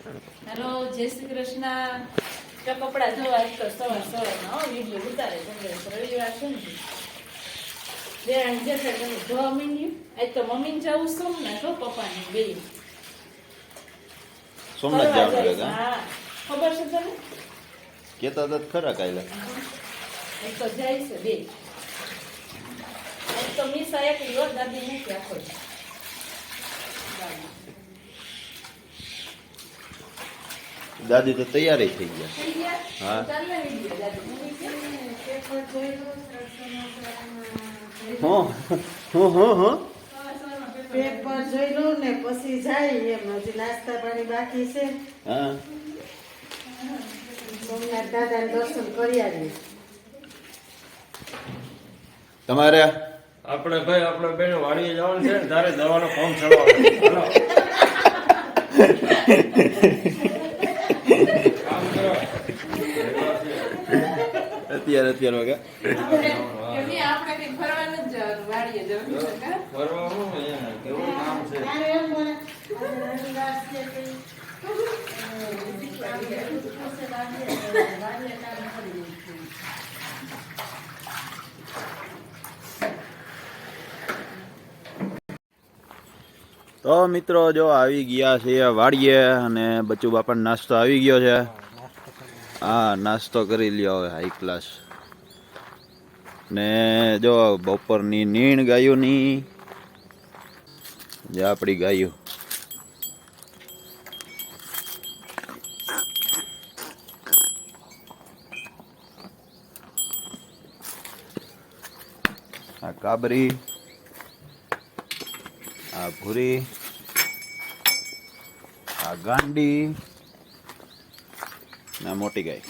Hello જય શ્રી કૃષ્ણ. તો કપડા ધોવા તો સવાર સવારમાં હો વીડિયો ઉતારે તમને રવિવાર છે ને. દેરાણી જેઠાણી તમે ધોવા માંડ્યું આજ તો મમ્મીને જવું સોમનાથ હો પપ્પાને બે. સોમનાથ જવાનું. હા? ખબર છે તને? કેતા તો ખરા કાયલા. એક તો જાય છે બે. એક તો મીસા એક દાદી મૂકી આખો દાદી તો તૈયાર થઈ ગયા. હા. ચાલે વીડિયો દાદી મમ્મી કે જોઈ લો હું હું હું હું. પેપર જોઈ લઉં ને પછી જાય એમ. હજી નાસ્તા પાણી બાકી છે. હા. સોમનાથ દર્શન કરી આવીએ. તમારે? આપણે ભાઈ આપણે બેન વાડીએ જવાનું છે ને તારે દવાનો ફોર્મ ચડાવવાનો કામ કરો અત્યારે અત્યારે વાગે એમની આપણે કંઈક ફરવા નથી જવાનું, વાડીએ જવાનું છે, કાં? ફરવાનું એમ કેવું કામ છે તારે એમ બોલે, રવિવાર છે તો તો મિત્રો જો આવી ગયા છે વાડીએ અને બચ્ચુ બાપા નાસ્તો આવી ગયો છે. હા, નાસ્તો કરી લ્યો હવે હાઈ ક્લાસ ને જો, બપોરની નીણ ગાયોની. જે આપણી ગાયો. આ કાબરી. આ ભૂરી. આ ગાંડી. આ મોટી ગાય.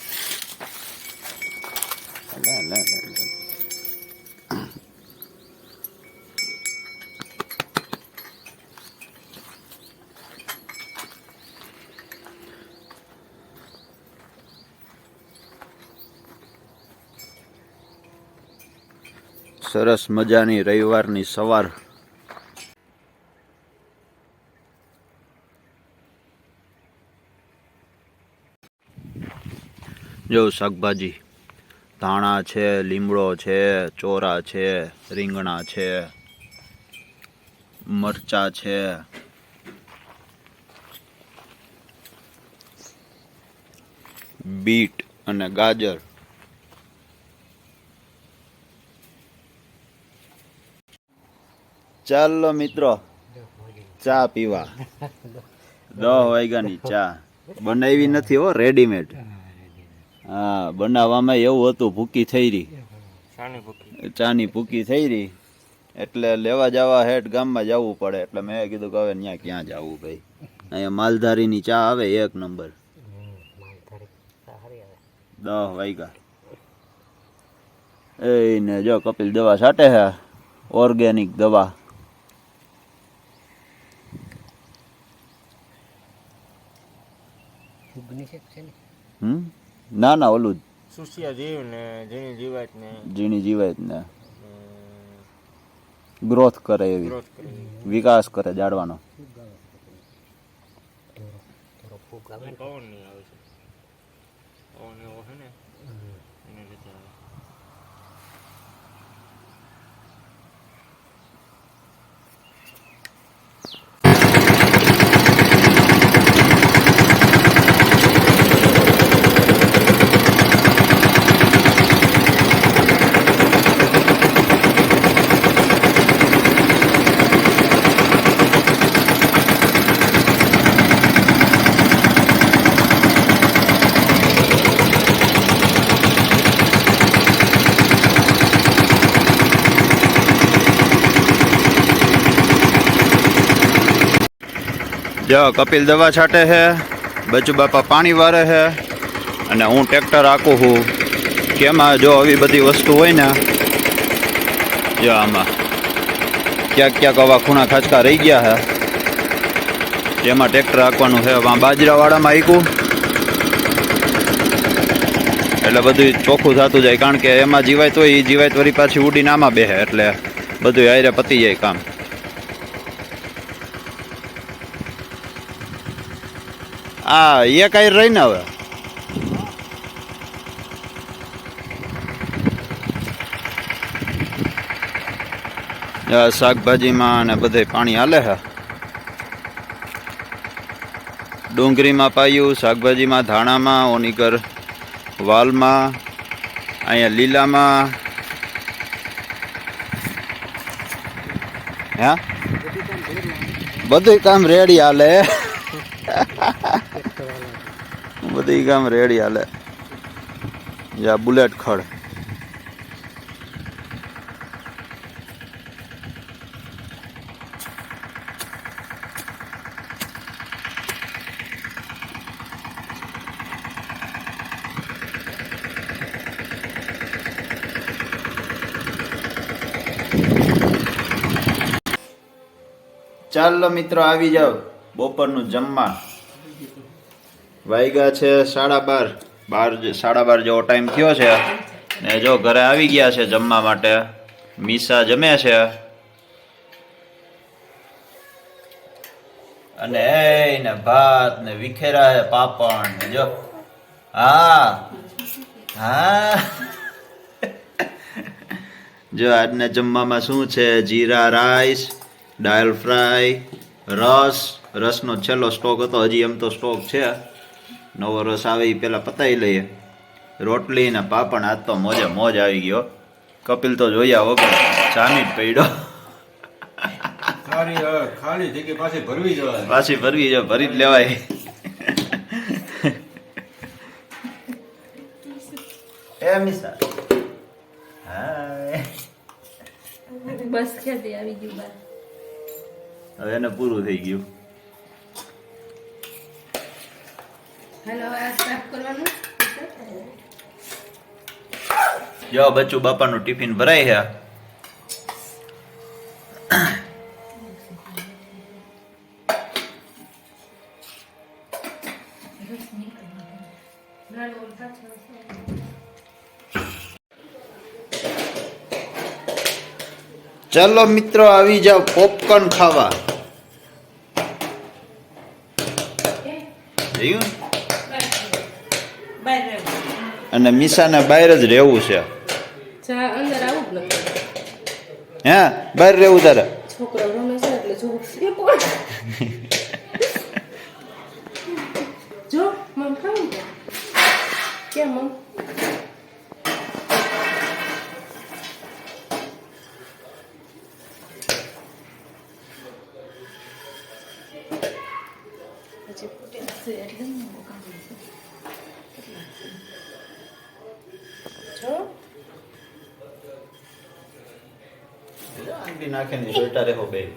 સરસ મજાની રવિવારની સવાર જો શાકભાજી. ધાણા છે લીમડો છે ચોરા છે રીંગણા છે મરચા છે. બીટ અને ગાજર. ચાલો મિત્રો ચા પીવા. દસ વાગ્યાની ચા. બનાવી નથી હો રેડીમેડ. હા બનાવવામાં એવું હતું ભૂકી થઈ રહી ચાની ભૂકી થઈ રહી એટલે લેવા જવા હેઠ ગામમાં જવું પડે. એટલે મેં કીધું કે હવે ત્યાં ક્યાં જવું ભાઈ? અહીંયા માલધારીની ચા આવે એક નંબર. દસ વાગ્યા. ને જો કપિલ દવા છાંટે હે? ઓર્ગેનિક દવા. હમ? ના ના ઓલું જ, સુસિયા જીવ ને જીણી જીવાત ને. જીણી જીવાત ને. ગ્રોથ કરે એવી. વિકાસ કરે જાડવાનો. પવન નહીં આવે છે. પવન એવો છે ને. એને લીધે આવે. જો કપિલ દવા છાંટે છે, બચુ બાપા પાણી વારે છે, અને હું ટ્રેક્ટર આખું છું. કેમાં જો આવી બધી વસ્તુ હોય ને, જો આમાં ક્યાંક ક્યાંક આવા ખૂણા ખાચકા રહી ગયા છે. જેમાં ટ્રેક્ટર આંકવાનું છે, આમાં બાજરાવાળામાં આંક્યું એટલે બધું ચોખ્ખું થતું જાય, કારણ કે એમાં જીવાય તો એ જીવાય વળી પાછી ઉડીને આમાં બેસે એટલે બધું આયરે પતી જાય કામ. આ, એ કઈ રહી ને હવે શાકભાજીમાં અને બધે પાણી હાલે હે. ડુંગળીમાં પાયું, શાકભાજીમાં ધાણામાં ઓનીકર વાલમાં, અહીંયા લીલામાં. હે? બધું કામ રેડી હાલે. બધું ગામ રેડી હાલે. જા બુલેટ ખડ. ચાલો મિત્રો આવી જાવ બપોરનું જમવા વાગ્યા છે સાડા બાર. બાર સાડા બાર જેવો ટાઈમ થયો છે. ને જો ઘરે આવી ગયા છે જમવા માટે, મીસા જમે છે. અને ને ભાત ને વિખેરા છે પાપડ ને જો. હા. હા. જો આજના જમવામાં શું છે? જીરા, રાઈસ દાળ ફ્રાય, રસ. રસનો છેલ્લો સ્ટોક હતો, હજી એમ તો સ્ટોક છે. નવો રસ આવે એ પહેલાં પતાવી લઈએ. રોટલી ને પાપડ આજ તો મોજે મોજ આવી ગયો. કપિલ તો જોયા વગર જામી જ પડ્યો. ખાલી જગ્યા પાછી ભરવી જવાય. પાછી ભરવી જો ભરી જ લેવાય. એ મિસા બસ ખેતી આવી ગયું હવે એને પૂરું થઈ ગયું. હેલો સ્ટાર્ટ કરવાનું? જો બચ્ચું બાપાનું ટિફિન ભરાય છે. ચાલો મિત્રો, આવી જાવ પોપકોર્ન ખાવા. જોયું અને મીસાને બહાર જ રહેવું છે. હે બહાર રહેવું તારે? છોકરો રમે છે એટલે જો એ કોણ જો મમ કેમ મમ પછી ફૂટે છે એટલે ન કાઢી છે જો નાખીને જોઈતા રહો બે.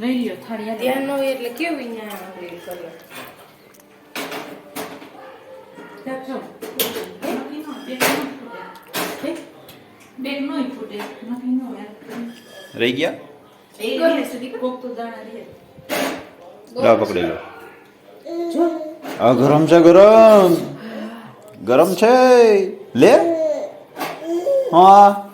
લઈ ધ્યાન ન હોય એટલે કેવું ના નો નો નો નો રહી ગયા? પકડી લો. આ ગરમ છે ગરમ. ગરમ છે. લે. હા.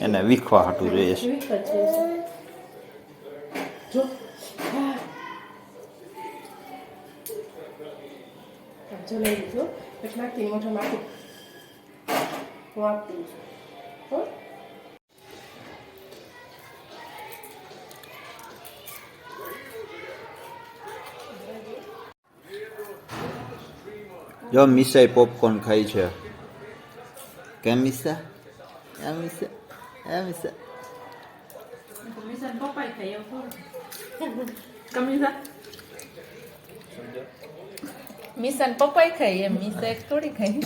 એને વીખવા હાટું જોઈએ છે. જો લઈ લીધો. એટલે મોઢા નાખી હું આપતી છું જો મિસાઈ પોપકોર્ન ખાય છે. કેમ મિસા? આ મિસા આ મિસા. મિસાન ખાઈ એમ મિસા એક થોડી ખાઈ.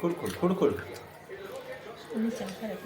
ખુડખુડ ખુડખુડ. મિસાન ખરાબ